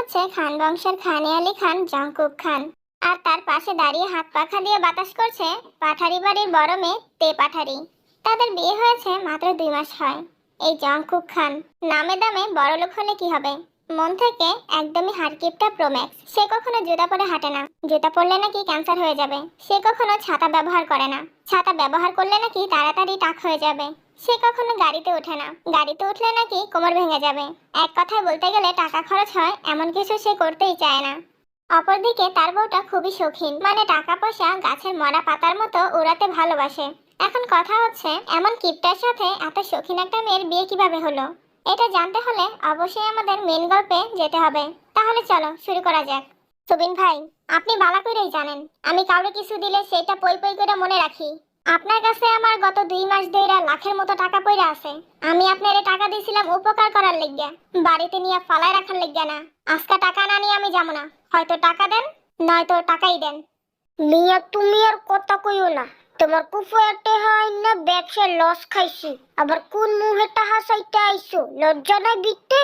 হচ্ছে খান বংশের খানে আলী খান জঙ্কুক খান। আর তার পাশে দাঁড়িয়ে হাত পাখা দিয়ে বাতাস করছে পাঠারি বাড়ির বড় মেয়ে তে পাঠারি। তাদের বিয়ে হয়েছে মাত্র দুই মাস হয়। এই জঙ্কুক খান, নামে দামে বড় লোক হলে কি হবে? মন থেকে একদমই হারকিপটা প্রোম্যাক্স সে কখনো জুতা পরে হাঁটে না। জুতা পরলে নাকি ক্যান্সার হয়ে যাবে। সে কখনো ছাতা ব্যবহার করে না। ছাতা ব্যবহার করলে নাকি তাড়াতাড়ি টাক হয়ে যাবে। সে কখনো গাড়িতে ওঠে না। গাড়িতে উঠলে নাকি কোমর ভেঙে যাবে। এক কথায় বলতে গেলে টাকা খরচ হয়, এমন কিছু সে করতেই চায় না। অপরদিকে তার বউটা খুবই শৌখিন। মানে টাকা পয়সা গাছের মরা পাতার মতো উড়াতে ভালোবাসে। এখন কথা হচ্ছে, এমন কিপটার সাথে এত শৌখিন একটা মেয়ের বিয়ে কীভাবে হলো? এটা জানতে হলে অবশ্যই আমাদের মেন গল্পে যেতে হবে। তাহলে চলো, শুরু করা যাক। সুবিন ভাই, আপনি ভালো করেই জানেন, আমি কাউকে কিছু দিলে সেটা পই পই করে মনে রাখি। আপনার কাছে আমার গত দুই মাস ধরে লাখের মতো টাকা পড়ে আছে। আমি আপনার টাকা দিয়েছিলাম উপকার করার লিগে বাড়িতে নিয়ে ফালায় রাখার লিগে না। আজকে টাকা না নিয়ে আমি যাব না। হয়তো টাকা দেন নয়তো টাকাই দেন। মিয়া তুমি আর কথা কইও না। তোমার কুফু একটা হয় না ব্যবসায় লস খাইছি। আবার কোন মুহে টাহা চাইতে আইছো? লজ্জা নাই বিকতে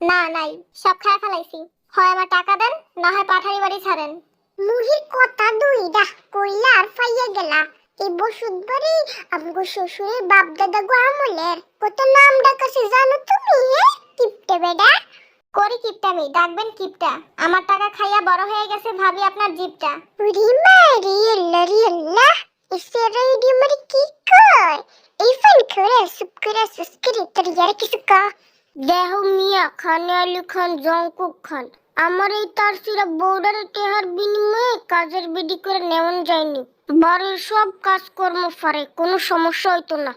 না নাই। সব খায় ফেলাইছি। হয় আমার টাকা দেন না হয় পাঠারি বাড়ি ছাড়েন। মুহির কথা দুইটা কইলা আর ফাইয়া গেলা। এই বসুত বাড়ি আমগো শ্বশুরের বাপ দাদা গো আমলের। কত নাম ডাকাছে জানো তুমি হে? কিপটে বেডা করি কিপটামি ডাকবেন কিপটা। আমার টাকা খাইয়া বড় হয়ে গেছে ভাবি আপনার জিপটা। উরি মারি আল্লাহ রি আল্লাহ ইসেরা ইডি মারি কি কয়? এই ফান করে সুপ করে সুস্কিরি তোর ইয়ার কিছু কা। দেহ মিয়া খানে আলী খান জঙ্কুক খান। আমার এই তার সিরা বৌডার টেহার বিনিময়ে কাজের বিডি করে নেওয়ান যায়নি। বাড়ির সব কাজকর্ম ফারে কোনো সমস্যা হইতো না।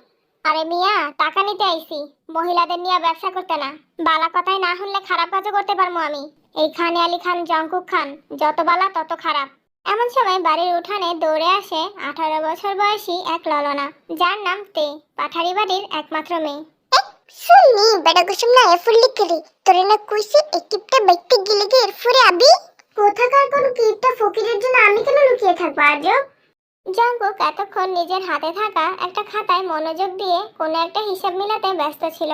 আরে মিয়া টাকা নিতে আইছি। মহিলাদের নিয়ে ব্যবসা করতে না। বালা কথাই না শুনলে খারাপ কাজও করতে পারব আমি। এই খানে আলী খান জঙ্কুক খান যত বালা তত খারাপ। এমন সময় বাড়ির উঠানে দৌড়ে আসে আঠারো বছর বয়সী এক ললনা। যার নাম তে পাঠারি বাড়ির একমাত্র মেয়ে। শুননি বেটা কুসুম না এফুল্লি করি তোরে না কইছি এই কিপটা বাইতে গেলে গে এরফুরে আবি। কোথাকার কোন কিপটা ফকিরের জন্য আমি কেন লুকিয়ে থাকব আজব? জঙ্কুক এতক্ষণ নিজের হাতে থাকা একটা খাতায় মনোযোগ দিয়ে কোনো একটা হিসাব মিলাতে ব্যস্ত ছিল।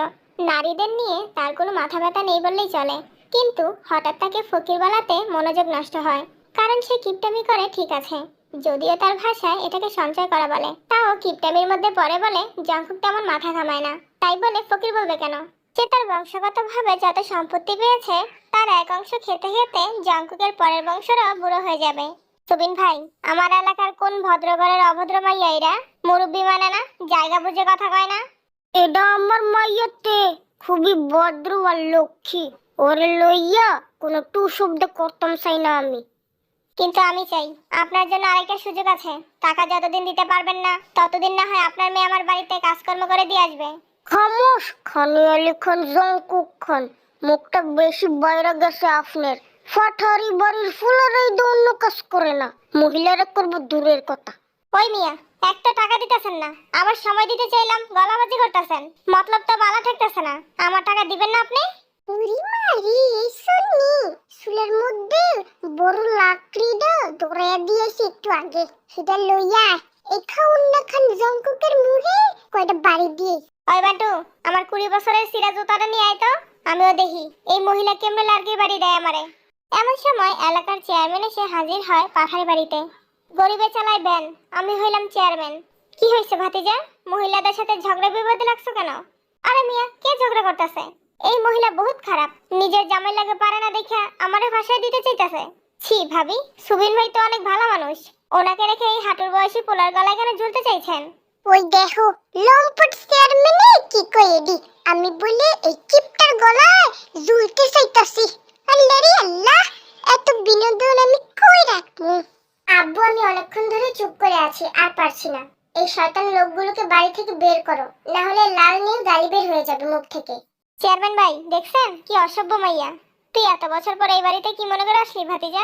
নারীদের নিয়ে তার কোনো মাথা ব্যথা নেই বললেই চলে। কিন্তু হঠাৎ তাকে ফকির বলাতে মনোযোগ নষ্ট হয়। কারণ সে কিপটামি করে ঠিক আছে। যদিও তার ভাষায় এটাকে সঞ্চয় করা বলে। তাও কিপটামির মধ্যে পড়ে বলে জঙ্কুক তেমন মাথা ঘামায় না। তাই বলে ফকির বলবে কেন? সে তার বংশগতভাবে যত সম্পত্তি পেয়েছে, তার এক অংশ খেতে খেতে জঙ্কুকের পরের বংশরাও বুড়ো হয়ে যাবে। সুবিন ভাই আমার এলাকার কোন ভদ্রগড়ের অভদ্র মাইয়া এরা? মুরব্বী মানে না জায়গা বুঝে কথা কয় না? এটা আমার মাইয়াতে খুবই ভদ্র আর লক্ষ্মী। ওরে লইয়া কোনো টু শব্দ করতাম চাই না আমি। কিন্তু আমি চাই আপনার জন্য আরেকটা সুযোগ আছে। টাকা যতদিন দিতে পারবেন না ততদিন না হয় আপনার মেয়ে আমার বাড়িতে কাজকর্ম করে দিয়ে আসবে। খামোশ খানি আলী খান জঙ্কুক খান। মুখটা বেশি বাইরে গেছে আপনার। ফাঠারি বাড়ির ফুলারাই তো অন্য কাজ করে না। মহিলারা করব দূরের কথা। ওই মিয়া একটা টাকা দিতেছেন না। আবার সময় দিতে চাইলাম গলাবাজি করতেছেন। মতলব তো বালা ঠেকতেছে না। আমার টাকা দিবেন না আপনি? উরি মারি এই শুনি চুলের মধ্যে বড় লাকড়িটা ধরে দিয়েছি একটু আগে। সেটা লইয়া এই খাউন না খান জঙ্কুকের মুখে কয়টা বাড়ি দিয়ে। ওই বান্টু আমার কুড়ি বছরের সিরা জুতাটা নিয়ে আয় তো। আমিও দেখি। এই মহিলা কেমনে লার্কি বাড়ি দেয় আমারে। এমন সময় এলাকার চেয়ারম্যান এসে হাজির হয় পাখারি বাড়িতে। গরিবে চালায় ব্যান আমি হইলাম চেয়ারম্যান। কি হয়েছে ভাতিজা? মহিলাদের সাথে ঝগড়া বিবাদে লাগছো কেন? আরে মিয়া, কে ঝগড়া করতেছে? এই মহিলা বহুত খারাপ। নিজের জামাই লাগে পারে না দেখা আমারে ভাষায় দিতে চাইতেছে। ছি ভাবি, সুবিন ভাই তো অনেক ভালো মানুষ। ওনাকে রেখে এই হাঁটুর বয়সী পোলার গলায় কেন ঝুলতে চাইছেন? ওই দেখো লম্পট চেয়ারম্যানে কি দি আমি বলে এই কিপটার গলায় ঝুলতে চাইতাছি। আল্লাহ রে আল্লাহ এত বিনোদন আমি কই রাখব? আব্বু আমি অনেকক্ষণ ধরে চুপ করে আছি আর পারছি না। এই শয়তান লোকগুলোকে বাড়ি থেকে বের করো না হলে লাল নিয়ে গালি বের হয়ে যাবে মুখ থেকে। চেয়ারম্যান ভাই দেখছেন? কি অসভ্য মাইয়া। তুই এত বছর পর এই বাড়িতে কি মনে করে আসলি ভাতিজা?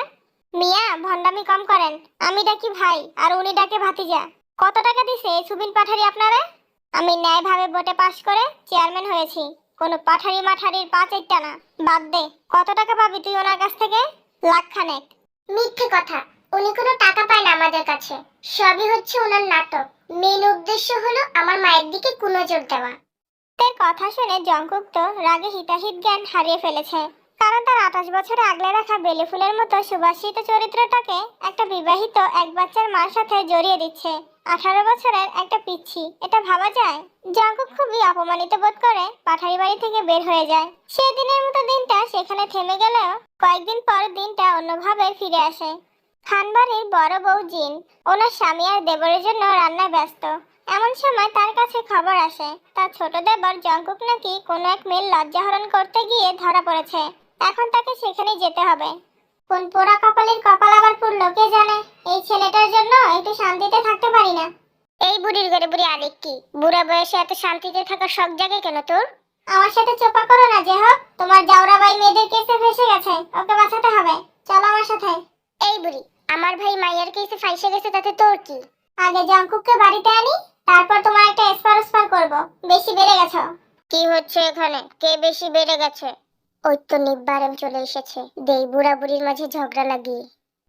মিয়া ভন্ডামি কম করেন। আমি ডাকি ভাই আর উনি ডাকে ভাতিজা। কত টাকা দিছে এই সুবিন পাঠারি আপনারা? আমি ন্যায়ভাবে ভোটে পাশ করে চেয়ারম্যান হয়েছি। কোনো পাঠারি মাঠারির পাঁচের টানা না। বাদ দে। কত টাকা পাবি তুই ওনার কাছ থেকে? লাখখানেক। মিথ্যে কথা। উনি কোনো টাকা পায় না আমাদের কাছে। সবই হচ্ছে ওনার নাটক। মেন উদ্দেশ্য হলো আমার মায়ের দিকে কুনজর দেওয়া। তার কথা শুনে জঙ্কুক তো রাগে হিতাহিত জ্ঞান হারিয়ে ফেলেছে। কারণ তার আঠাশ বছরে আগলে রাখা বেলে ফুলের মতো সুবাসিত চরিত্রটাকে একটা বিবাহিত এক বাচ্চার মার সাথে জড়িয়ে দিচ্ছে। আঠারো বছরের একটা পিচ্ছি, এটা ভাবা যায়? জঙ্কুক খুবই অপমানিত বোধ করে পাঠারি বাড়ি থেকে বের হয়ে যায়। সেই দিনের মতো দিনটা সেখানে থেমে গেলেও কয়েকদিন পর দিনটা অন্যভাবে ফিরে আসে। খানবাড়ির বড় বউ জিন, ওনার স্বামী আর দেবরের জন্য রান্নায় ব্যস্ত। এমন সময় তার কাছে খবর আসে, তার ছোট দেবর জঙ্কুক নাকি কোনো এক মেয়ের লজ্জাহরণ করতে গিয়ে ধরা পড়েছে। এখন তাকে সেখানে যেতে হবে। কোন পোড়া কপালের কপাল আবার পুরলো কে জানে? এই ছেলেটার জন্য একটু শান্তিতে থাকতে পারি না। এই বুড়ির ঘরে বুড়ি আরেক কি? বুড়া বয়সে এত শান্তিতে থাকার শখ জাগে কেন তোর? আমার সাথে চোপা করো না যে হোক তোমার জাউরা ভাই মেয়েদের কেসে ফেসে গেছে। ওকে বাঁচাতে হবে। চলো আমার সাথে। এই বুড়ি আমার ভাই মাইয়ার কেসে ফাইসে গেছে তাতে তোর কি? আগে জঙ্কুককে বাড়িতে আনি তারপর তোমার একটা এসপার ওসপার করব। বেশি বেড়ে গেছো। কি হচ্ছে এখানে? কে বেশি বেড়ে গেছে? ওই তো চলে এসেছে। দেই বুড়া বুড়ির মাঝে ঝগড়া লাগিয়ে।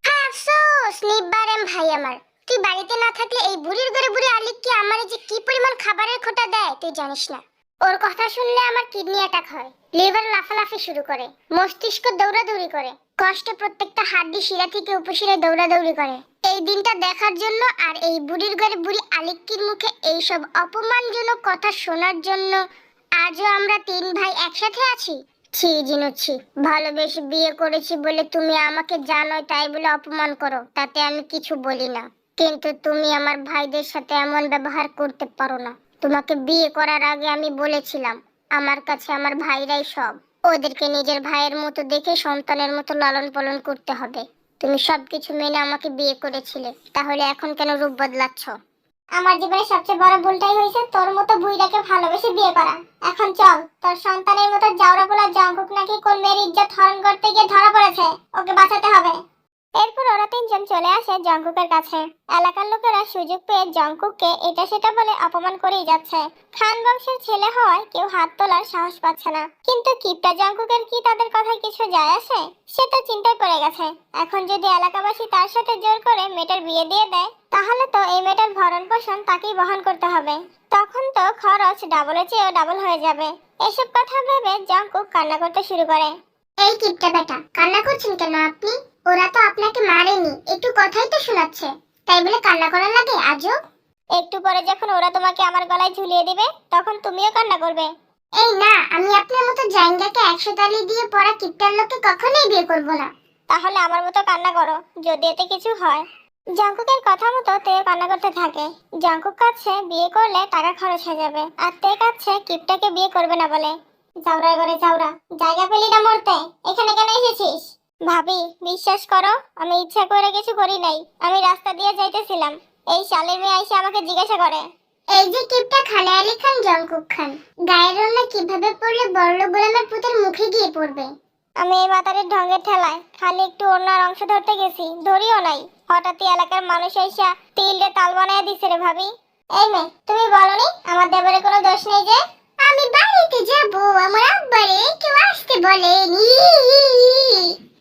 আফসোস, নিব্বারেম ভাই আমার। তুই বাড়িতে না থাকলে এই বুড়ির ঘরে বুড়ি আলিক কি আমার যে কি পরিমাণ খাবারের খোটা দেয়, তুই জানিস না। ওর কথা শুনলে আমার কিডনি অ্যাটাক হয়। লিভার লাফালাফি শুরু করে। মস্তিষ্ক দৌড়াদৌড়ি করে। কষ্টে প্রত্যেকটা হাড্ডি শিরা থেকে উপশিরে দৌড়াদৌড়ি করে। এই দিনটা দেখার জন্য আর এই বুড়ির ঘরে বুড়ি আলিক্কির মুখে এইসব অপমানজনক কথা শোনার জন্য আজও আমরা তিন ভাই একসাথে আছি। ছি জিনুছি ভালোবেসে বিয়ে করেছি বলে তুমি আমাকে জানোই, তাই বলে অপমান করো। তাতে আমি কিছু বলি না। কিন্তু তুমি আমার ভাইদের সাথে এমন ব্যবহার করতে পারো না। তোমাকে বিয়ে করার আগে আমি বলেছিলাম, আমার কাছে আমার ভাইরাই সব। ওদেরকে নিজের ভাইয়ের মতো দেখে সন্তানের মতো লালন পালন করতে হবে। তুমি সবকিছু মেনে আমাকে বিয়ে করেছিলে। তাহলে এখন কেন রূপ বদলাচ্ছ? আমার জীবনে সবচেয়ে বড় ভুলটাই হয়েছে তোর মতো বুইটাকে ভালোবেসে বিয়ে করা। এখন চল, তোর সন্তানের মতো জাউরা পোলা জঙ্কুক নাকি কোন মেয়ের ইজ্জত হরণ করতে গিয়ে ধরা পড়েছে? ওকে বাঁচাতে হবে। এরপর ওরা তিনজন চলে আসে জঙ্কুকের কাছে। এলাকার লোকেরা সুযোগ পেয়ে জঙ্কুককে এটা সেটা বলে অপমান করেই যাচ্ছে। খান বংশের ছেলে হওয়ায় কেউ হাত তোলার সাহস পাচ্ছে না। কিন্তু কিপটা জঙ্কুকের কি তাদের কথায় কিছু যায় আসে? সে তো চিন্তায় পড়ে গেছে। এখন যদি এলাকাবাসী তার সাথে জোর করে মেয়েটার বিয়ে দিয়ে দেয়, তাহলে তো এই মেয়েটার ভরণ পোষণ তাকেই বহন করতে হবে। তখন তো খরচ ডাবলের চেয়েও ডাবল হয়ে যাবে। এসব কথা ভেবে জঙ্কুক কান্না করতে শুরু করে। এই কিপটা বেটা, কান্না করছেন কেন আপনি? ওরা তো আপনাকে মারেনি একটু কথাই তো শোনাচ্ছে। তাই বলে কান্না করা লাগে আজও? একটু পরে যখন ওরা তোমাকে আমার গলায় ঝুলিয়ে দিবে তখন তুমিও কান্না করবে। এই না আমি আপনার মতো জাইঙ্গাকে একশো তালি দিয়ে পড়া কিপটার লোককে কখনোই বিয়ে করব না। তাহলে আমার মতো কান্না করো যদি এতে কিছু হয়। জঙ্কুকের কথা মতো তেও কান্না করতে থাকে। জঙ্কুক কাছে বিয়ে করলে টাকা খরচ হয়ে যাবে আর তে কাছে কিপটাকে বিয়ে করবে না বলে। যাওরা করে যাওরা জায়গা পেলি না মরতে এখানে কেন এসেছিস? ভাবি, বিশ্বাস করো, আমি ইচ্ছা করে কিছু করি নাই। আমি রাস্তা দিয়ে যাইতেছিলাম। এই শালের মেয়ে এসে আমাকে জিজ্ঞাসা করে, এই যে কিপটা খালে আলী খান জঙ্কুক খান, গায়ের রঙে কীভাবে পড়লে বড় গোলামের পুতের মুখে গিয়ে পড়বে? আমি এই মাতারের ঢঙ্গের ঠেলায় খালি একটু অন্যার অংশ ধরতে গেছি, ধরিও নাই। হঠাৎই এলাকার মানুষ এসে তিলরে তাল বানায় দিছে রে ভাবি। এই মে তুমি বলনি, আমার দেবরে কোনো দোষ নেই যে? আমি বাড়িতে যাব, আমার আব্বারে কেউ আসতে বলেনি।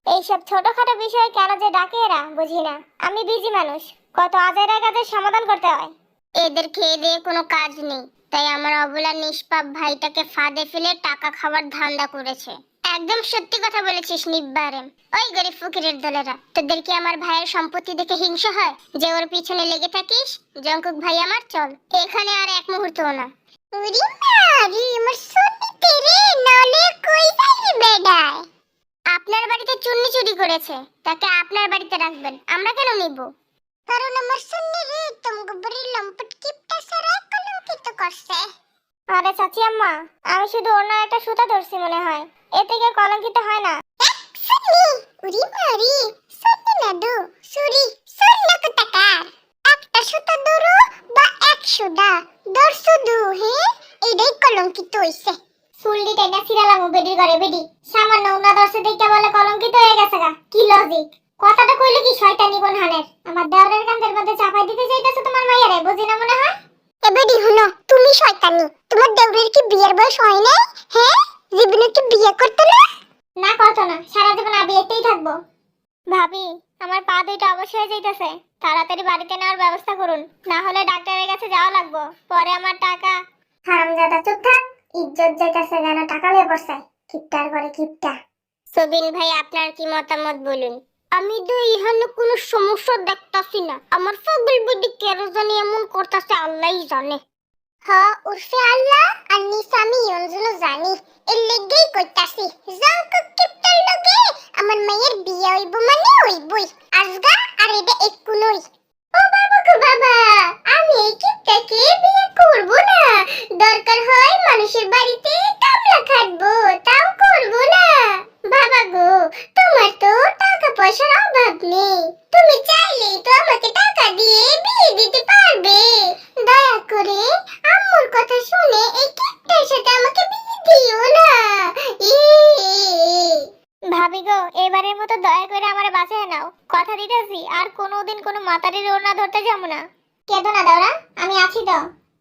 এইসব ছোটখাটো বিষয় কেন যে ডাকে এরা, বুঝি না। আমি বিজি মানুষ, কত আজাইরা কাজের সমাধান করতে হয়। এদের খেয়ে দিয়ে কোনো কাজ নেই, তাই আমার অবলা নিষ্পাপ ভাইটাকে ফাঁদে ফেলে টাকা খাওয়ার ধান্দা করেছে। একদম সত্যি কথা বলেছিস নিব্বারেম। ওই গরিব ফকিরের দলেরা, তোদের কি আমার ভাইয়ের সম্পত্তি দেখে হিংসা হয়, যে ওর পিছনে লেগে থাকিস? জঙ্কুক ভাই আমার, চল। এখানে আর এক মুহূর্তও না। উরি মারি সত্যি তেরে নলে কই যাই বেডায়? চুন্নি চুরি করেছে। তাকে আপনার বাড়িতে রাখবেন। আমরা কেন নিব? কারণ আমার সুন্নি রে তোমাকে বড়ি লম্পট কিপটা সারা কলঙ্কিত করছে। আরে চাচি আম্মা আমি শুধু ওনার একটা সুতা ধরছি মনে হয়। এ থেকে কলঙ্কিত হয় না। সুন্নি উরি মারি সুন্নি না দু সুরি সুন্ন কুতাকার একটা সুতা ধরো বা একশো দা দর্শো দু হে? এটাই কলঙ্কিত হইছে। সুলডি টেনা সিরালাম বেডির ঘরে বেডি সামান্য উনা দর্শে দেখতে বলে কলঙ্কিত হয়ে গেছে গা। কি লজিক কথাটা কইলে কি শয়তানি কোন হানের আমার দেওরের কান্দের মধ্যে চাপাই দিতে চাইতেছে তোমার মাইয়ারে বুঝি না মনে হয় এ বেডি হুনো তুমি শয়তানি। তোমার কি বিয়ের বয়স হয় নাই? হ্যাঁ জীবনে কি বিয়ে করতে না? না করতো না সারা জীবন আবিয়েতেই থাকব। ভাবি আমার পা দুইটা অবশ্যই হয়ে যাইতেছে। তাড়াতাড়ি বাড়িতে নেওয়ার ব্যবস্থা করুন। না হলে ডাক্তারের কাছে যাওয়া লাগবো। পরে আমার টাকা হারামজাদা চুপ থাক। ইজ্জত যাইতাছে যেন টাকা লয়ে পড়ছে কিপটার ঘরে কিপটা। সবিন ভাই আপনার কি মতামত বলুন? আমি তো এখানে কোনো সমস্যা দেখতাছি না। আমার পাগল বুদ্ধি কেন জানি এমন করতেছে আল্লাহই জানে। হ্যাঁ উর্ফে আল্লাহ আর নিসা আমি ইয়নজনও জানি। এর লেগেই কইতাছি জঙ্কুক কিপটার লগে আমার মায়ের বিয়ে হইব মানে হইবই। আজগা আর এটা একটু নই আমি দরকার হয় মানুষের বাড়িতে কামলা খাটবো, তাও করব না। বাবা গো তোমার তো টাকা পয়সার অভাব তুমি চাইলেই তো আমাকে টাকা দিয়ে বিয়ে দিতে পারবে। দয়া করে আম্মুর কথা শুনে এই কিপটার সাথে আমাকে বিয়ে দিও না ই ভাবি গো এবারের মতো দয়া করে আমার বাঁচায় নাও কথা দিতেছি আর কোনোদিন কোনো মাতারির ওড়না ধরতে যাব না। কেঁদো না দাওরা আমি আছি তো।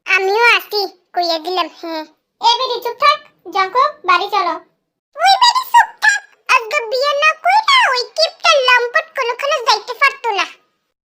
আমিও আছি কইয়া দিলাম হ্যাঁ। এ বেটি চুপ থাক। জঙ্কক বাড়ি চলো। ওই বেরি চুপ থাক। আজকে বিয়ে না কইরা ওই কিপটার লম্পট কোনোখানে যাইতে পারতো না।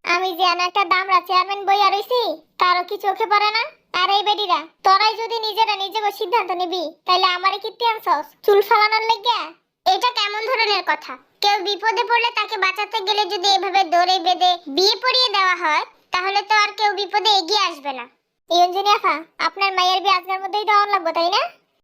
আমি যে একটা দামরা চেয়ারম্যান বইয়া রইছি তারও কি চোখে পড়ে না? আর এই বেডিরা তোরাই যদি নিজেরা নিজেকে সিদ্ধান্ত নিবি তাইলে আমারে কি টেনছস চুল ফালানোর লাগিয়া? এটা কেমন ধরনের কথা? কেউ বিপদে পড়লে তাকে বাঁচাতে গেলে যদি এভাবে দৌড়ে বেঁধে বিয়ে পড়িয়ে দেওয়া হয় তাহলে তো আর কেউ বিপদে এগিয়ে আসবে না। ইঞ্জিনি আফা আপনার মায়ের বিয়ে আজকের মধ্যেই দেওয়া লাগবে তাই না?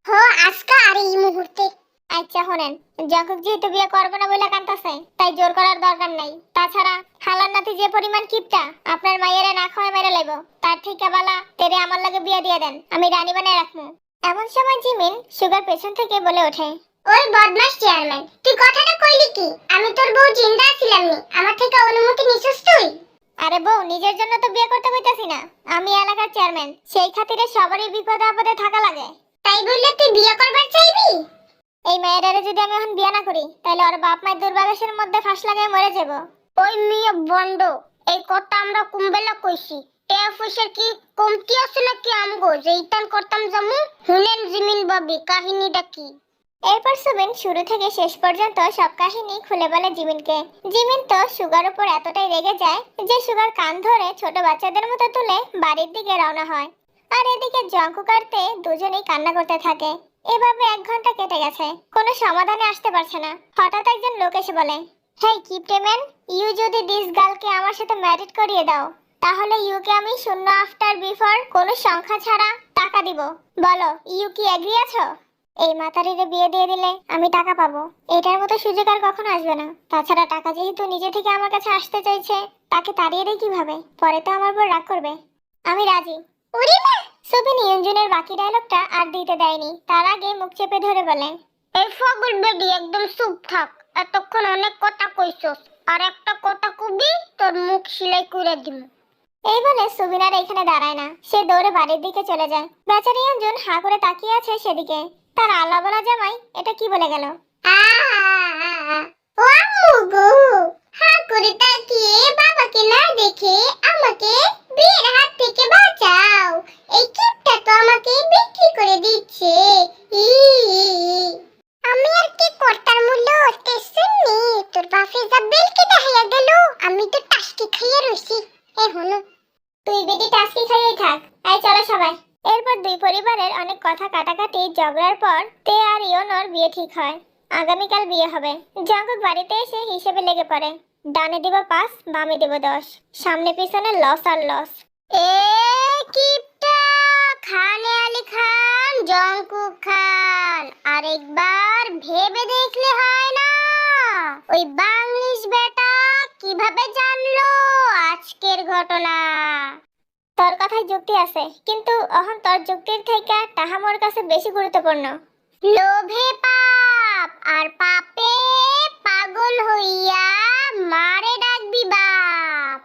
হো আজকা আর এই মুহূর্তে। আচ্ছা শোনেন জঙ্কক যেহেতু বিয়ে করব না বলে কান্তাছে তাই জোর করার দরকার নাই। তাছাড়া হালার নাতি যে পরিমাণ কিপটা আপনার মায়ের না খাওয়া মেরে লাইব। তার থেকে বালা তেরে আমার লাগে বিয়ে দিয়ে দেন আমি রানী বানায় রাখব এমন সময় জিমিন সুগার পেছন থেকে বলে ওঠে ওই বদমাস চেয়ারম্যান তুই কথাটা কইলি কি? আমি তোর বউ জিন্দা ছিলাম নি আমার থেকে অনুমতি নিছিস তুই? আরে বউ নিজের জন্য তো বিয়ে করতে কইতাছি না। আমি এলাকার চেয়ারম্যান সেই খাতিরে সবারই বিপদে আপদে থাকা লাগে। তাই বললে তুই বিয়ে করবার চাইবি? এই মেয়েটারে যদি আমি এখন বিয়ে না করি তাহলে ওর বাপ মায়ের দুর্বাগের মধ্যে ফাঁস লাগায় মরে যাব। ওই মেয়ে বন্ড এই কথা আমরা কুম্বেলা কইছি। টেয়া পয়সার কি কমতি আছে নাকি আমগো? যে ইতান করতাম জামু হুনেন জিমিন বাবি কাহিনীটা কি? এরপর সুবিন শুরু থেকে শেষ পর্যন্ত সব কাহিনী খুলে বলে জিমিনকে। জিমিন তো সুগার উপর এতটাই রেগে যায় যে সুগার কান ধরে ছোট বাচ্চাদের মতো তুলে বাড়ির দিকে রওনা হয়। আর এদিকে জঙ্কু কাটতে দুজনেই কান্না করতে থাকে। এভাবে এক ঘণ্টা কেটে গেছে, কোনো সমাধানে আসতে পারছে না। হঠাৎ একজন লোক এসে বলে, হেই কিপটেম্যান ইউ যদি দিস গার্লকে আমার সাথে ম্যারিড করিয়ে দাও, তাহলে ইউকে আমি শূন্য আফটার বিফোর কোনো সংখ্যা ছাড়া টাকা দিব। বলো, ইউ কি এগ্রি আছো? এই মাতারিরে বিয়ে দিয়ে দিলে আমি টাকা পাবো। এটার মতো সুযোগ আর কখনো আসবে না। তাছাড়া টাকা যেহেতু নিজে থেকে আমার কাছে আসতে চাইছে তাকে তাড়িয়ে দেয় কীভাবে? পরে তো আমার উপর রাগ করবে। আমি রাজি। ওরে মা! বাকি ডায়লগটা আর দিতে দেয়নি। তার আগে মুখ চেপে ধরে বলে এই ফগল বেডি একদম চুপ থাক। এতক্ষণ অনেক কথা কইছস। আর একটা কথা কবি তোর মুখ সিলাই করে দিম। এই বলে সুবিন আর এখানে দাঁড়ায় না। সে দৌড়ে বাড়ির দিকে চলে যায়। বেচারি অঞ্জন হা করে তাকিয়ে আছে সেদিকে। তার আলা বলা জামাই এটা কি বলে গেল? হা করে তাকিয়ে বাবাকে না দেখে আমাকে বিয়ের হাত থেকে বাঁচাও? এই কিপটা তো আমাকে বিক্রি করে দিচ্ছে। আমি আর কি কর্তার মূল্য হতে শুনি তোর বাপে যা বেলকে দেখাইয়া গেল আমি তো টাসকি খাইয়া রইছি। এ হলো তুই বেটি টাস্কি খাইয়েই থাক। আই চলো সবাই। এরপর দুই পরিবারের অনেক কথা কাটাকাটি ঝগড়ার পর তে আর ইয়নোর বিয়ে ঠিক হয়। আগামীকাল বিয়ে হবে। জঙ্গক বাড়িতে এসে হিসেবে লেগে পড়ে। ডানে দিব পাঁচ, বামে দিব দশ। সামনে পিছনে লস আর লস। এ কিপটা! খানে আলী খান জঙ্কু খান। আরেকবার ভেবে দেখলে হয় না। ওই বাংলিশ বেটা কীভাবে জানলো আজকের ঘটনা? তোর কথায় যুক্তি আছে, কিন্তু অহন তোর যুক্তির থেকে তাহা মোর কাছে বেশি গুরুত্বপূর্ণ। লোভে পাপ আর পাপে পাগল হইয়া মারে ডাকবি বাপ।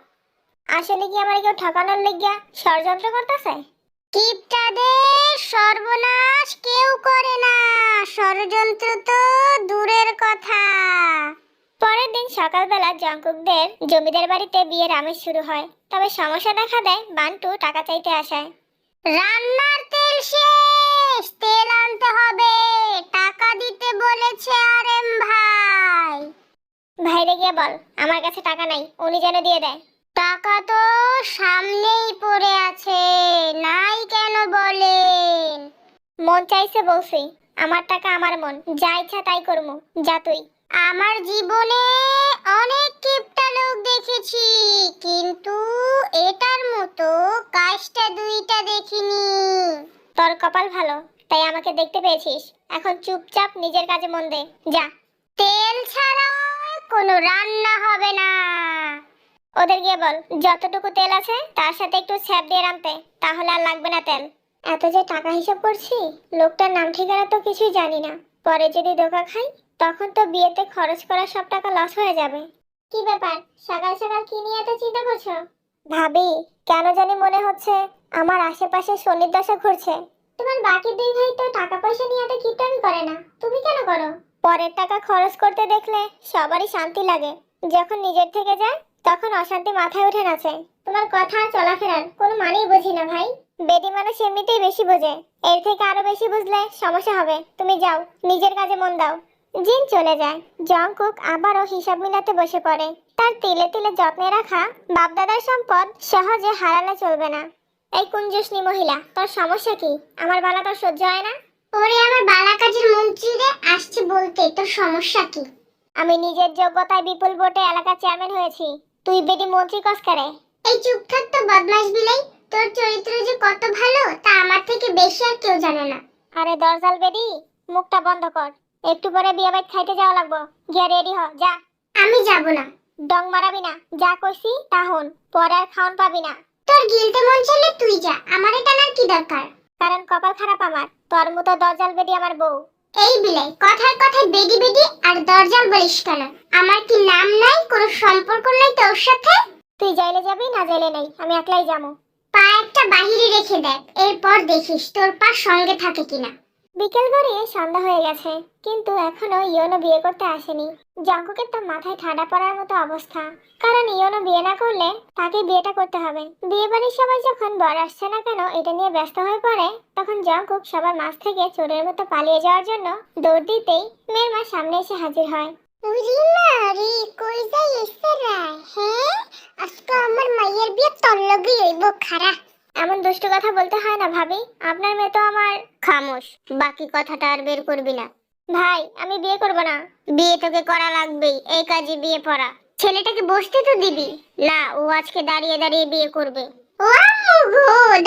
আসলে কি আমার কেউ ঠকানোর লেগিয়া ষড়যন্ত্র করতেছে? কিপটাদের সর্বনাশ কেউ করে না, ষড়যন্ত্র তো দূরের কথা। পরের দিন সকালবেলা জঙ্কুকদের জমিদার বাড়িতে বিয়ের আমেজ শুরু হয়। তবে সমস্যা দেখা দেয় বান্টু টাকা চাইতে আসায়। রান্নার তেল শেষ! তেল আনতে হবে! টাকা দিতে বলেছে আরেম ভাই। ভাইরে গিয়ে বল, আমার কাছে টাকা নাই, উনি যেন দিয়ে দেয়। টাকা তো সামনেই পড়ে আছে, নাই কেন বলেন? মন চাইছে বলছি আমার টাকা আমার মন, যা ইচ্ছা তাই করমু, যা তুই। আমার জীবনে অনেক কিপটা লোক দেখেছি কিন্তু এটার মতো কাজটা দুইটা দেখিনি। তোর কপাল ভালো তাই আমাকে দেখতে পেয়েছিস। এখন চুপচাপ নিজের কাজে মন দে। যা। তেল ছাড়া কোনো রান্না হবে না। ওদের গিয়ে বল যতটুকু তেল আছে তার সাথে একটু স্যাপ দিয়ে রাখতে তাহলে আর লাগবে না তেল। এত যে টাকা হিসাব করছি লোকটার নাম ঠিকানা তো কিছুই জানি না। পরে যদি ধোকা খাই তখন তো বিয়েতে খরচ করা সব টাকা লস হয়ে যাবে। কি ব্যাপার? সকাল সকাল কি নিয়ে এত চিন্তা করছ? ভাবি কেন জানি মনে হচ্ছে আমার আশেপাশে শনির দশা ঘুরছে। তোমার বাকি দুই ভাই তো টাকা পয়সা নিয়ে এত কিপটামি করে না। তুমি কেন করো? পরের টাকা খরচ করতে দেখলে সবারই শান্তি লাগে। যখন নিজের থেকে যায় তখন অশান্তি মাথায় উঠে নাচে। তোমার কথা আর চলাফেরার কোনো মানেই বুঝি না ভাই। বেদি মানুষ এমনিতেই বেশি বোঝে। এর থেকে আরও বেশি বুঝলে সমস্যা হবে। তুমি যাও নিজের কাজে মন দাও। জিন চলে যায়। জংকুক আবারও হিসাব মিলাতে বসে পড়ে। তার তিলে তিলে যত্নে রাখা বাপদাদার সম্পদ সহজে হারালে চলবে না। এই কুঞ্জুসনি মহিলা তোর সমস্যা কি? আমার বালা তোর সহ্য হয় না? ওরে আমার বালা কাজের মন্ত্রী রে আসছে বলতে তোর সমস্যা কি? আমি নিজের যোগ্যতায় বিপুল ভোটে এলাকার চেয়ারম্যান হয়েছি। তুই বেটি মন্ত্রী কসকারে এই চুপ থাক তো বদমাস বিলাই। তোর চরিত্র যে কত ভালো তা আমার থেকে বেশি আর কেউ জানে না। আরে দরজাল বেডি মুখটা বন্ধ কর। একটু পরে বিয়ে বাড়ি খাইতে যাওয়া লাগবো। গিয়া রেডি হ যা। আমি যাব না। ডং মারাবি না যা কইছি তা হন পরে আর খাওন পাবি না। তোর গিলতে মন চাইলে তুই যা আমার টানার কি দরকার। কারণ কপাল খারাপ আমার তোর মতো দরজাল বেডি আমার বউ। এই বিলাই কথায় কথায় বেডি বেডি আর দরজাল বলিস কেন? আমার কি নাম নাই কোনো সম্পর্ক নাই তোর সাথে? তুই যাইলে যাবি না যাইলে নাই আমি একলাই যাব। পা একটা বাহিরে রেখে দেখ এরপর দেখিস তোর পা সঙ্গে থাকে কিনা। বিকেল গড়িয়ে সন্ধ্যা হয়ে গেছে, কিন্তু এখনও ইয়নো বিয়ে করতে আসেনি। জঙ্কুকের তো মাথায় ঠাডা পড়ার মতো অবস্থা। কারণ ইয়নো বিয়ে না করলে তাকে বিয়েটা করতে হবে। বিয়ে বাড়ির সবাই যখন বর আসছে না কেন, এটা নিয়ে ব্যস্ত হয়ে পড়ে, তখন জঙ্কুক সবার মাঝ থেকে চোরের মতো পালিয়ে যাওয়ার জন্য দৌড় দিতেই মেয়ের মা সামনে এসে হাজির হয়। হ্যাঁ? আজকে আমার মায়ের বিয়ে তোর লগে হইব খারা এমন দুষ্টু কথা বলতে হয় না, ভাবি। আপনার মেয়ে তো আমার খামোশ। বাকি কথাটা আর বের করবি না। ভাই, আমি বিয়ে করব না। বিয়ে তোকে করা লাগবেই। এই কাজে বিয়ে পড়া। ছেলেটাকে বসতে তো দিবি। না, ও আজকে দাঁড়িয়ে দাঁড়িয়ে বিয়ে করবে।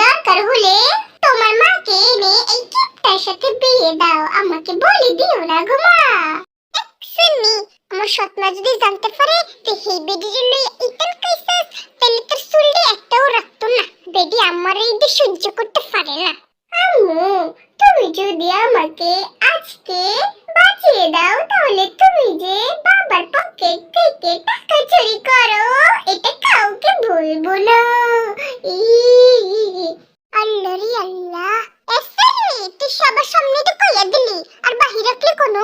দরকার হলে তোমার মাকে এনে এই কিপটার সাথে বিয়ে দাও। আমাকে বলে দিও না গো মা। শুনি আমার সৎমা যদি জানতে পারে যে সেই বেডির লই ইতান কাইসাস তাহলে তোর চুলটি একটাও রাখতো না। বেডি আমার এই সহ্য করতে পারে না। আম্মু, তুমি যদি আমাকে আজকে বাঁচিয়ে দাও, তাহলে তুমি যে বাবার পকেট থেকে টাকা চুরি করো এটা কাউকে বলব না ই- আল্লাহ রে আল্লাহ এসরে তুই সবার সামনে তো কইয়া দিলি আর বাহির রাখলি কোনো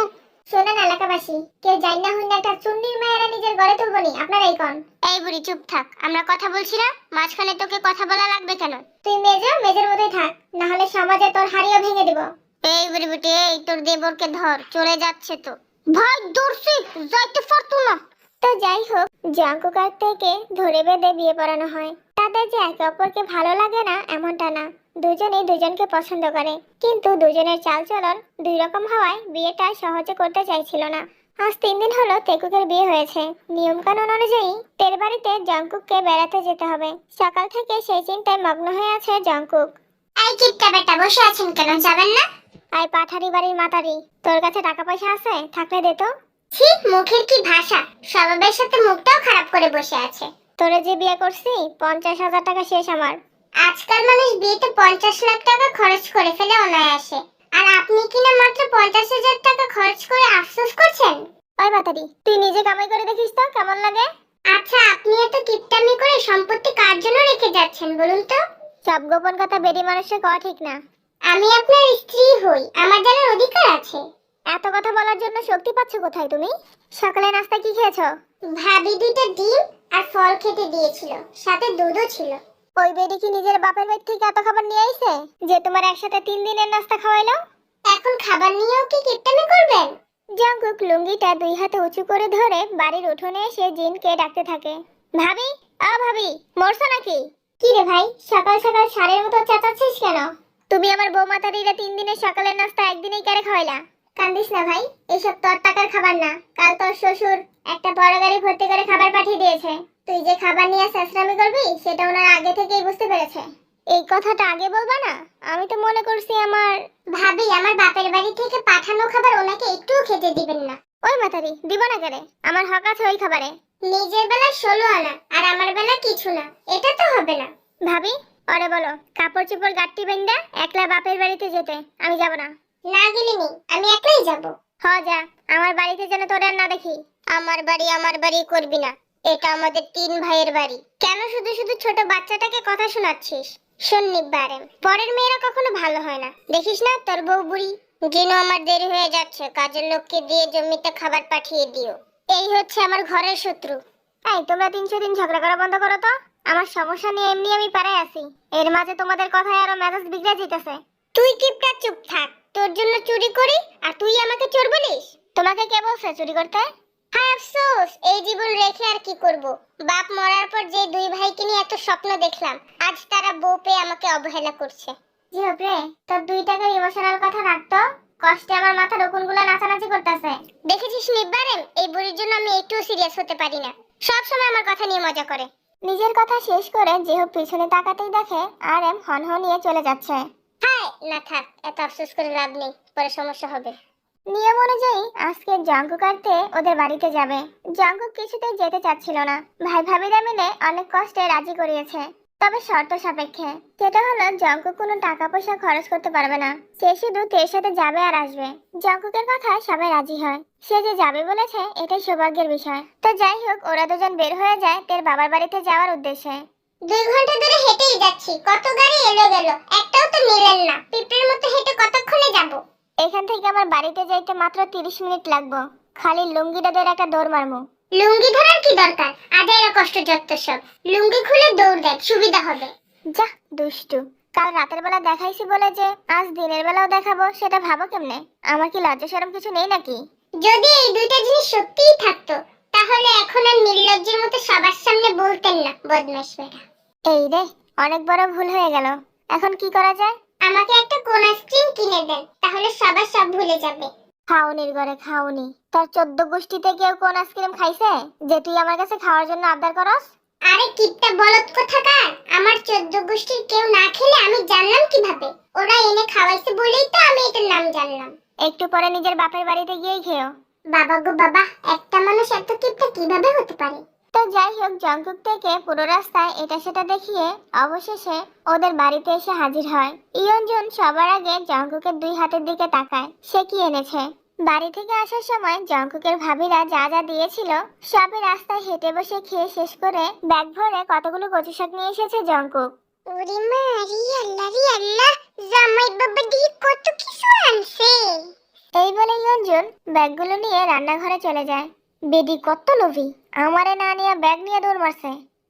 শোনেন এলাকাবাসী কেউ যাই না হইনা একটা চুন্ডির মায়েরা নিজের ঘরে তুলবনি আপনারাই কন এই বুড়ি চুপ থাক আমরা কথা বলছি না? মাঝখানে তোকে কথা বলা লাগবে কেন? তুই মেজো, মেজের মধ্যেই থাক। না হলে সমাজে তোর হাড়িও ভেঙে দিব। এই বুড়ি এই তোর দেবরকে ধর, চলে যাচ্ছে তো। ভাই, দর্শি, যাইতে পারতো না। তো যাই হোক, জঙ্কুকার থেকে ধরে বেঁধে বিয়ে পড়ানো হয়। তাদের যে একে অপরকে ভালো লাগে না, এমনটা না। দুজনেই দুজনকে পছন্দ করে। কিন্তু দুজনের চালচলন দুই রকম হওয়ায় বিয়েটা সহজে করতে চাইছিল না। আজ তিন দিন হলো তেকুকের বিয়ে হয়েছে। নিয়ম কানুন অনুযায়ী তের বাড়িতে জঙ্কুককে বেড়াতে যেতে হবে। সকাল থেকে সেই চিন্তায় মগ্ন হয়ে আছে জঙ্কুক এই কিপটা বেটা বসে আছেন কেন? যাবেন না? আই পাঠারি বাড়ির মাতারি তোর কাছে টাকা পয়সা আছে? থাকলে দে তো। ছি মুখের কি ভাষা? স্বভাবের সাথে মুখটাও খারাপ করে বসে আছে। তোরে যে বিয়ে করছি পঞ্চাশ হাজার টাকা শেষ আমার। আজকাল মানুষ বিয়েতে পঞ্চাশ লাখ টাকা খরচ করে ফেলে অনায়াসে। আর আপনি কিনা মাত্র পঞ্চাশ হাজার টাকা খরচ করে আফসোস করছেন? ওই বাতারি তুই নিজে কামাই করে দেখিস তো কেমন লাগে? আচ্ছা আপনি এত কিপটামি করে সম্পত্তি কার জন্য রেখে যাচ্ছেন বলুন তো? সব গোপন কথা বেরি মানুষের কওয়া ঠিক না। আমি আপনার স্ত্রী হই আমার জানার অধিকার আছে। এত কথা বলার জন্য শক্তি পাচ্ছ কোথায় তুমি? সকালে নাস্তা কি খেয়েছো? ভাবি দুইটা ডিম আর ফল খেতে দিয়েছিল সাথে দুধও ছিল। ওই বেরি কি নিজের বাপের বাড়ি থেকে এত খাবার নিয়ে আইছে যে তোমার একসাথে তিন দিনের নাস্তা খাওয়াইলো? এখন খাবার নিয়েও কি কিপটামি করবেন? জঙ্কুক লুঙ্গিটা দুই হাতে উঁচু করে ধরে বাড়ির উঠোনে এসে জিনকে ডাকতে থাকে। ভাবি আ ভাবি মরছো নাকি? কি রে ভাই সকাল সকাল সারের মতো চেঁচাচ্ছিস কেন? তুমি আমার বৌমাতারিরা তিন দিনের সকালের নাস্তা একদিনেই কেড়ে খাওয়াইলা? কান্দিস না ভাই এসব তোর টাকার খাবার না। কাল তোর শ্বশুর একটা বড় গাড়ি ভর্তি করে খাবার পাঠিয়ে দিয়েছে। তুই যে খাবার নিয়ে চেষ্টামি করবি, সেটা ওনার আগে থেকেই বুঝতে পেরেছে। এই কথাটা আগে বলবা না? আমি তো মনে করছি আমার ভাবি আমার বাপের বাড়ি থেকে পাঠানো খাবার ওনাকে একটুও খেতে দিবেন না। ওই মাতারি, দিব না কেরে আমার হক আছে ওই খাবারে। নিজের বেলা ষোলো আনা, আর আমার বেলা কিছু না। এটা তো হবে না। ভাবি, ওরে বলো কাপড় চোপড় গাট্টি বেন্দা একলা বাপের বাড়িতে যেতে, আমি যাব না। না গেলিনি, আমি একলাই যাব। হ, যা। আমার বাড়িতে যেন তোরে আর না দেখি। আমার বাড়ি আমার বাড়ি করবি না। এটা আমাদের তিন ভাইয়ের বাড়ি। কেন শুধু শুধু ছোট বাচ্চাটাকে কথা শোনাচ্ছিস? শোন নিব্বারে পরের মেয়েরা কখনো ভালো হয় না। দেখিস না তোর বউ বুড়ি? জিনু আমার দেরি হয়ে যাচ্ছে, কাজের লোককে দিয়ে জমিতে খাবার পাঠিয়ে দিও। এই হচ্ছে আমার ঘরের শত্রু। এই, তোমরা তিনশো দিন ঝগড়া করা বন্ধ করো তো। আমার সমস্যা নিয়ে এমনি আমি পারাই আছি। এর মাঝে তোমাদের কথায় আরও মেজাজ বিগড়ে যেতেছে। তুই কিপটা চুপ থাক। তোর জন্য চুরি করি আর তুই আমাকে চোর বলিস? তোমাকে কে বলছে চুরি করতে? হ্যাঁ আফসোস এই জীবন রেখে আর কি করব? বাপ মরার পর যে দুই ভাইকে নিয়ে এত স্বপ্ন দেখলাম আজ তারা বউ পেয়ে আমাকে অবহেলা করছে। তোর দুই টাকার ইমোশনাল কথা রাখতো কষ্টে আমার মাথার নাচানাচি করতেছে। দেখেছিস নিব্বারেম এই বুড়ির জন্য আমি একটু সিরিয়াস হতে পারি না। সব সময় আমার কথা নিয়ে মজা করে। নিজের কথা শেষ করে যেহ পিছনে তাকাতেই দেখে আর এম হন হন নিয়ে চলে যাচ্ছে। হাই না থাক এত আফসোস করে লাভ নেই পরে সমস্যা হবে। নিয়ম অনুযায়ী আজকে জঙ্ক কাটতে ওদের বাড়িতে যাবে। জঙ্ক কিছুতেই যেতে চাচ্ছিল না। ভাই ভাবিরা মিলে অনেক কষ্টে রাজি করিয়েছে। তবে শর্ত সাপেক্ষে। সেটা হলো জঙ্ক কোনো টাকা পয়সা খরচ করতে পারবে না। সে শুধু তের সাথে যাবে আর আসবে। জঙ্কুকের কথা সবাই রাজি হয়। সে যে যাবে বলেছে, এটাই সৌভাগ্যের বিষয়। তো যাই হোক, ওরা দুজন বের হয়ে যায় তের বাবার বাড়িতে যাওয়ার উদ্দেশ্যে। দুই ঘণ্টা ধরে হেঁটেই যাচ্ছি। কত গাড়ি এলো গেল। একটাও তো নিলেন না। পিঁপড়ের মতো হেঁটে কতক্ষণে যাব? এখান থেকে আমার বাড়িতে যাইতে মাত্র তিরিশ মিনিট লাগবো। খালি লুঙ্গিটাদের একটা দৌড় মারমু। লুঙ্গি ধরার কি দরকার? আদের কষ্ট যত সব। লুঙ্গি খুলে দৌড় দেখ সুবিধা হবে। যা দুষ্টু। কাল রাতের বেলা দেখাইছি বলে যে আজ দিনের বেলাও দেখাবো সেটা ভাবো কেমনে? আমার কি লজ্জা সরম কিছু নেই নাকি? যদি এই দুইটা জিনিস সত্যিই থাকতো তাহলে এখন আর নির্লজ্জের মতো সবার সামনে বলতেন না বদমাশ এই রে অনেক বড় ভুল হয়ে গেল। এখন কি করা যায়? আমাকে একটা কোন আইসক্রিম কিনে দেন তাহলে সবার সব ভুলে যাবে। খাওনির ঘরে খাওনি। তোর চোদ্দ গোষ্ঠীতে কেউ কোন আইসক্রিম খাইছে? যে তুই আমার কাছে খাওয়ার জন্য আবদার করস? আরে কিপটা বলত কোথাকার? আমার চোদ্দ গোষ্ঠীর কেউ না খেলে আমি জানলাম কীভাবে? ওরা এনে খাওয়াইছে বলেই তো আমি এটার নাম জানলাম। একটু পরে নিজের বাপের বাড়িতে গিয়েই খেও। বাবা গো বাবা একটা মানুষ এত কিপটা কীভাবে হতে পারে? তো যাই হোক জঙ্কুক থেকে পুরো রাস্তায় এটা সেটা দেখিয়ে অবশেষে ওদের বাড়িতে এসে হাজির হয়। ইয়নজুন সবার আগে জঙ্কুকের দুই হাতের দিকে তাকায়। সে কি এনেছে? বাড়ি থেকে আসার সময় জঙ্কুকের ভাবিরা যা যা দিয়েছিল সবই রাস্তায় হেঁটে বসে খেয়ে শেষ করে ব্যাগ ভরে কতগুলো কচু শাক নিয়ে এসেছে জঙ্কুক ওরে মারি আল্লাহ রে আল্লাহ জামাই বাবা দি কত কিছু আনছে। এই বলে ইয়নজুন ব্যাগগুলো নিয়ে রান্নাঘরে চলে যায়। বেডি কত লোভি। আমারে না নিয়ে ব্যাগ নিয়ে দৌড় মারছে।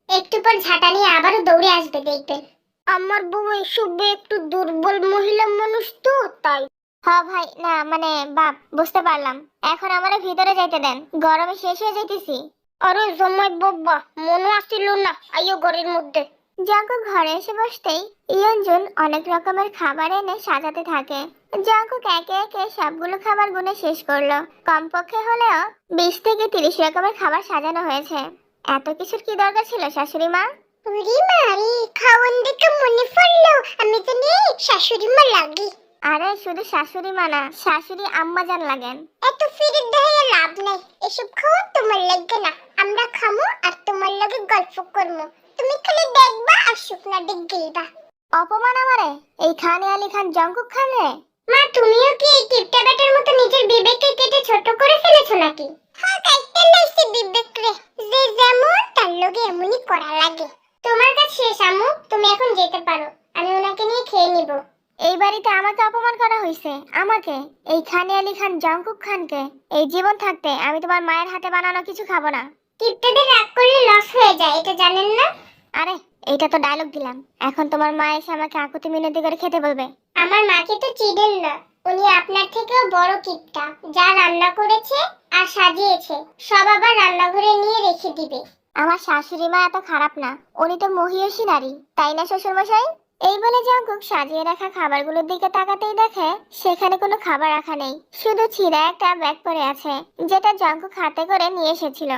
একটু পর ঝাঁটা নিয়ে আবারও দৌড়ে আসবে দেখবেন আমার বউ এসব একটু দুর্বল মহিলা মানুষ তো, তাই। হ্যাঁ ভাই, না মানে বাপ, বুঝতে পারলাম। এখন আমারে ভিতরে যাইতে দেন। গরমে শেষ হয়ে যাইতেছি। আরে, জমাই বাবা মনে আসছিল না। আইও ঘরের মধ্যে। জাঙ্কু ঘরে এসে বসতেই ইয়নজুন অনেক রকমের খাবার এনে সাজাতে থাকে। জাঙ্কুক একে একে সবগুলো খাবার গুনে শেষ করল। কমপক্ষে হলেও বিশ থেকে তিরিশ রকমের খাবার সাজানো হয়েছে। এত কিছুর কি দরকার ছিল শাশুড়ি মা? উরি মারি খাওয়ান দেখে মনে পড়ল। আমি তো নেই শাশুড়ি মা লাগি। আরে শুধু শাশুড়ি মা না শাশুড়ি আম্মা জান লাগেন। এত ফিরে দেহে লাভ নাই। এসব খাওয়া তোমার লাগবে না। আমরা খামো আর তোমার লগে গল্প করব তুমি খালি দেখবা আর শুকনা দিক গিলবা। অপমান আমারে? এই খানে আলী খান জঙ্কুক খান রে? মা তুমিও কি এই কিপটা বেটার মতো নিজের বিবেককে কেটে ছোট করে ফেলেছো নাকি? হ্যাঁ কাইতে নাইছে বিবেক রে যে যেমন তার লগে এমনই করা লাগে। তোমার কাছে শেষ আম্মু। তুমি এখন যেতে পারো। আমি ওনাকে নিয়ে খেয়ে নিব। এই বাড়িতে আমাকে অপমান করা হয়েছে আমাকে? এই খানে আলী খান জঙ্কুক খানকে? এই জীবন থাকতে আমি তোমার মায়ের হাতে বানানো কিছু খাব না। কিপটাদের রাগ করলে লস হয়ে যায় এটা জানেন না এইটা তো ডায়লগ দিলাম। এখন তোমার মা এসে আমাকে আকুতি মিনতি করে খেতে বলবে। আমার মাকে তো চিনেন না। উনি আপনার থেকেও বড় কিপটা। যা রান্না করেছে আর সাজিয়েছে সব আবার রান্নাঘরে নিয়ে রেখে দিবে। আমার শাশুড়ি মা এত খারাপ না। উনি তো মহিয়সী নারী তাই না শ্বশুর মশাই এই বলে জঙ্কুক সাজিয়ে রাখা খাবারগুলোর দিকে তাকাতেই দেখে সেখানে কোনো খাবার রাখা নেই। শুধু ছিঁড়া একটা ব্যাগ পড়ে আছে যেটা জঙ্কুক হাতে করে নিয়ে এসেছিল।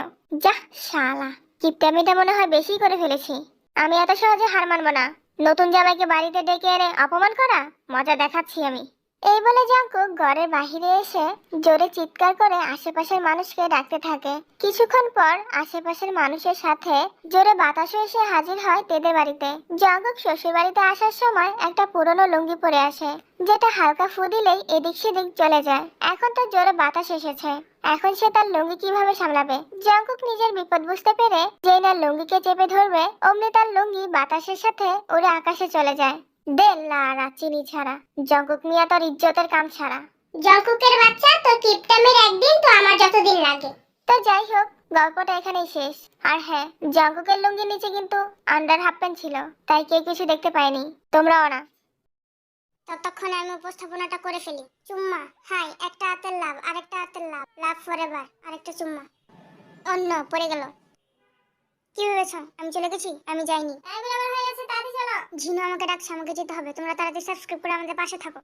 যা শালা! কিপটামিটা মনে হয় বেশি করে ফেলেছি। আমি এত সহজে হার মানবো না। নতুন জামাইকে বাড়িতে ডেকে এনে অপমান করা? মজা দেখাচ্ছি আমি। এই বলে জঙ্কুক ঘরের বাহিরে এসে জোরে চিৎকার করে আশেপাশের মানুষকে ডাকতে থাকে। কিছুক্ষণ পর আশেপাশের মানুষের সাথে জোরে বাতাসও এসে হাজির হয় তেদের বাড়িতে। জঙ্কুক শ্বশুর বাড়িতে আসার সময় একটা পুরনো লুঙ্গি পরে আসে, যেটা হালকা ফু দিলেই এদিক সেদিক চলে যায়। এখন তো জোরে বাতাস এসেছে। এখন সে তার লুঙ্গি কীভাবে সামলাবে? জঙ্কুক নিজের বিপদ বুঝতে পেরে যেই না লুঙ্গিকে চেপে ধরবে, অমনি তার লুঙ্গি বাতাসের সাথে উড়ে আকাশে চলে যায়। দেল্লা চিনি ছাড়া। জঙ্কুক মিয়া তোর ইজ্জতের কাম ছাড়া। জঙ্কুকের বাচ্চা তো কিপটামের একদিন, তো আমার যতদিন লাগে। তো যাই হোক, গল্পটা এখানেই শেষ। আর হ্যাঁ জঙ্কুকের লুঙ্গির নিচে কিন্তু আন্ডার হাফ প্যান্ট ছিল, তাই কেউ কিছু দেখতে পায়নি। তোমরাও না। ততক্ষণে আমি উপস্থাপনাটা করে ফেলি। চুম্মা, হাই, একটা হাতের লাভ, আরেকটা হাতের লাভ লাভ ফরএভার আরেকটা চুম্মা। অন্য, পড়ে গেল। কি ভেবেছ? আমি চলে গেছি? আমি যাইনি। ঝিনু আমাকে ডাকছে আমাকে যেতে হবে। তোমরা তাড়াতাড়ি সাবস্ক্রাইব করে আমাদের পাশে থাকো।